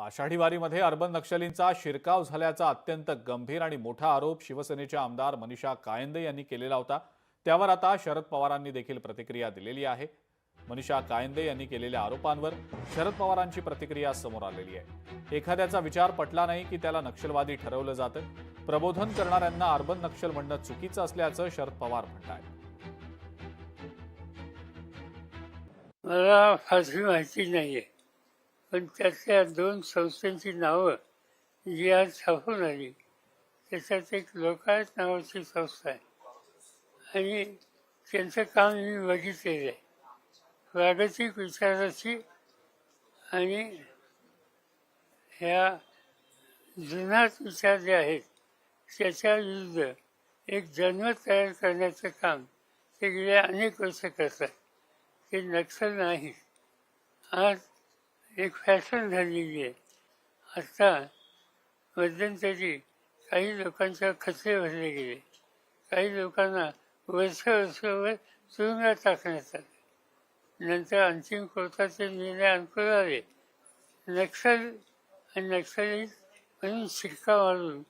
Ashadhi वारीमध्ये urban नक्षलींचा शिरकाव झाल्याचा अत्यंत गंभीर आणि मोठा आरोप शिवसेनेच्या आमदार मनीषा कायंदे यांनी केलेला होता. त्यावर आता शरद पवारांनी देखील प्रतिक्रिया दिलेली आहे. मनीषा कायंदे यांनी केलेल्या आरोपांवर शरद पवारांची प्रतिक्रिया समोर आलेली आहे. एखाद्याचा विचार पटला नाही की त्याला नक्षलवादी ठरवलं जातं. प्रबोधन करणाऱ्यांना अर्बन नक्षल म्हणणं चुकीचं असल्याचं शरद पवार म्हणतात मला फारशी माहिती नाहीये. पण त्यातल्या दोन संस्थांची नावं जी आज छापून आली त्याच्यात एक लोकायत नावाची संस्था आहे. आणि त्यांचं काम मी बघितलेलं आहे. प्रागतिक विचाराची आणि ह्या जुनाट विचार जे आहेत त्याच्या विरुद्ध एक जन्म तयार करण्याचं काम ते गेल्या अनेक वर्ष करतात. ते नक्षल नाही. आज एक फॅशन झालेली आहे. आता मध्यंतरी काही लोकांच्या खचरे भरले गेले. काही लोकांना वर्ष वर्षभर तुरुंगात टाकण्यात आले नंतर अंतिम कोर्टाचे निर्णय अनुकूल आले. नक्षल आणि नक्षली म्हणून शिक्का मारून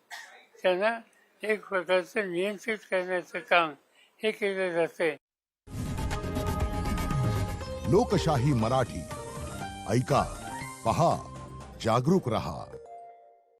त्यांना एक प्रकारचं नियंत्रित करण्याचं काम हे केलं जातं लोकशाही मराठी. ऐका. पहा जागरूक रहा.